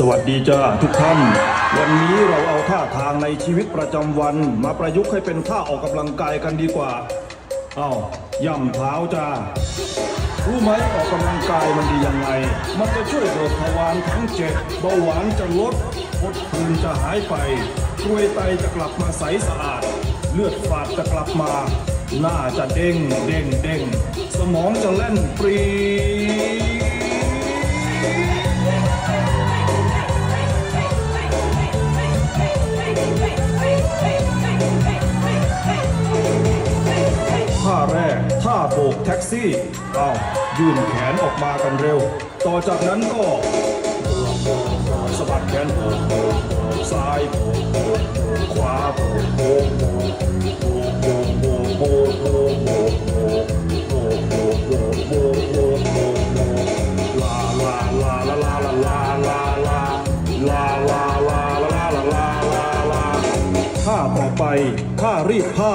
สวัสดีจ้าทุกท่าน วันนี้เราเอาท่าทางในชีวิตประจำวัน มาประยุกต์ให้เป็นท่าออกกำลังกายกันดีกว่า เอา้าย่ำเท้าจ้ารู้ไหมออกกำลังกายมันดียังไง มันจะช่วยเบิกทวารทั้งเจ็ดเบาหวานจะลดพดภูมิจะหายไปกรวยไตจะกลับมาใสสะอาด เลือดฝาดจะกลับมา หน้าจะเด้งเด้งเด้งสมองจะเล่นปรี แท็กซี่อ้าวยื่นแขนออกมากันเร็ว ต่อจากนั้นก็สะบัดแขนโบกซ้ายขวาโบโบโบโบโบโบโบโบโบโบโบโบโบโบกโบกโบกโบกลาลาลาลาลาลาลาลาลาลาลาลาลาลาลาลาลาลาท่าต่อไปท่ารีดผ้า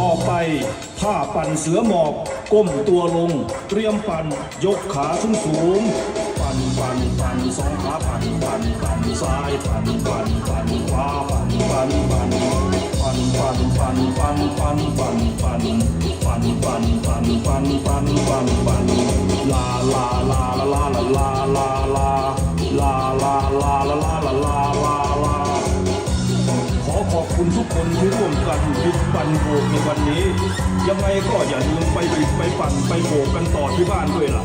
ต่อไปท่าปั่นเสือหมอบก้มตัวลง เตรียมปั่นยกขาสูงสูง ปั่นปั่นปั่นสองขาปั่นปั่นปั่นซ้ายปั่นปั่นปั่นขวาปั่นปั่นปั่นปั่นปั่นปั่นปั่นปั่นปั่นปั่นปั่นปั่นปั่นปั่นปั่นปั่นปั่นลาลาลาลาลาลาลาลาลาลาลาลาลาลา คุณทุกคนที่ร่วมกันบิดปั่นโบกในวันนี้ ยังไงก็อย่าลืมไปบิดไปปั่นไปโบกกันต่อที่บ้านด้วยล่ะ